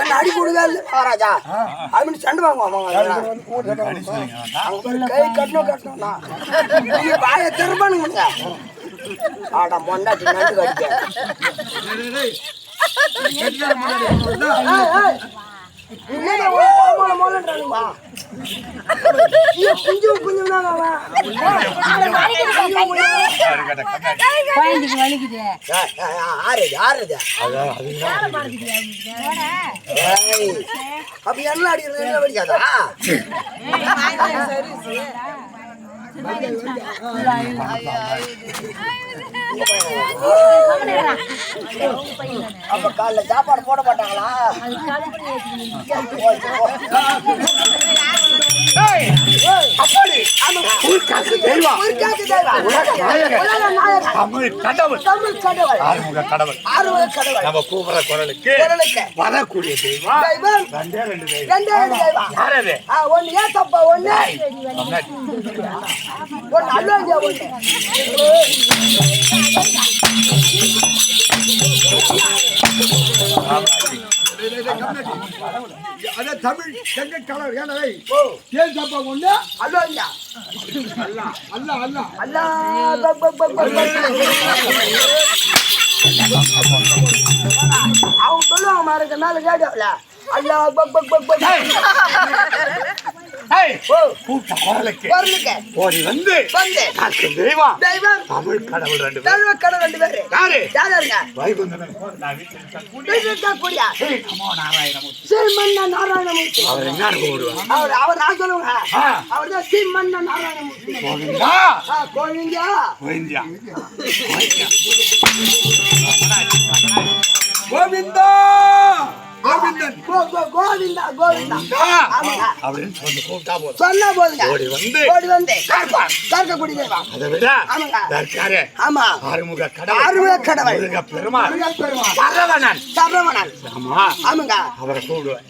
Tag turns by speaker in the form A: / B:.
A: என்ன அடி கொடுக்கா இல்ல மகாராஜா அப்படின்னு சண்டை பாரு, கை கட்டணும் கட்டணும்னா வாய திருப்பானுங்க ஆடா மொண்டாட்டி நண்டு கடிக்க. என்னடா ஒரு கோமாளி மோளன்றானுங்களா? ஐயோ,
B: வலிக்குது
A: அப்ப என்ன அடிக்கிறது என்ன அப்ப காலைல சாப்பாடு போட மாட்டாங்களா
C: தமிழ் கடவுள். ஆறுமுக கடவுள்.
A: ஆறுமுக கடவுள்.
C: நம்ம கூப்பிடுற குரலுக்கு வரக்கூடிய தெய்வம். ரெண்டே ரெண்டு தெய்வம். யாரது?
A: ஒண்ணு ஏன் தப்பா. ஒண்ணு அல்லாண்டியா ஒண்ணு.
D: அத தமிழ் செங்க கலர் ஏனவை
A: ஓ
D: ஏன் தப்பா ஒண்ணு
A: அல்லாண்டியா
D: அல்ல அல்ல அல்ல
A: அல்லா பக் சொல்லுவாங்க மாருங்க மேல ரேடியோல அல்லா பக் பக் பக் பக்
C: கூப்பிட்ட குரலுக்கு. ஓடி வந்து. தெய்வம்?
A: தெய்வம்.
C: தமிழ் கடவுள் ரெண்டு
A: தெய்வ கடவுள் ரெண்டு பேரு.
C: யாரு?
A: யாருங்க
C: வைகுந்தன். நான் வீட்டில் இருக்கக்கூடிய
A: தெய்வத்தா கூடியா
C: ஸ்ரீ நமோ நாராயணமூர்த்தி.
A: ஸ்ரீமன்ன நாராயணமூர்த்தி.
C: அவர் என்ன கூடுவார்
A: அவர் அவர் நான் சொல்லுவேன்.
C: ஆ.
A: அவர் தான் ஸ்ரீமன்ன நாராயணமூர்த்தி.
C: கோவிந்தா?
A: ஆ, கோவிந்தா.
C: கோவிந்தியா
D: கோவிந்தா.
A: கோவிந்தா கோவிந்தா. ஆமாங்க.
C: அப்படின்னு சொல்லி கூப்பிட்டா போதும்.
A: சொன்னா போதுங்க.
C: ஓடி வந்து
A: ஓடி வந்து
C: காப்பான்.
A: கார்க்கக்குடி தேவா
C: அதை விட
A: ஆமாங்க.
C: தற்காரு
A: ஆமா.
C: ஆறுமுக கடவுள்.
A: ஆறுமுக கடவுள்.
C: முருக பெருமாள்
A: பெருமாள்.
C: சரவணன்.
A: சரவணன்.
C: ஆமா.
A: ஆமாங்க.
C: அவரை கூப்பிடுவேன்.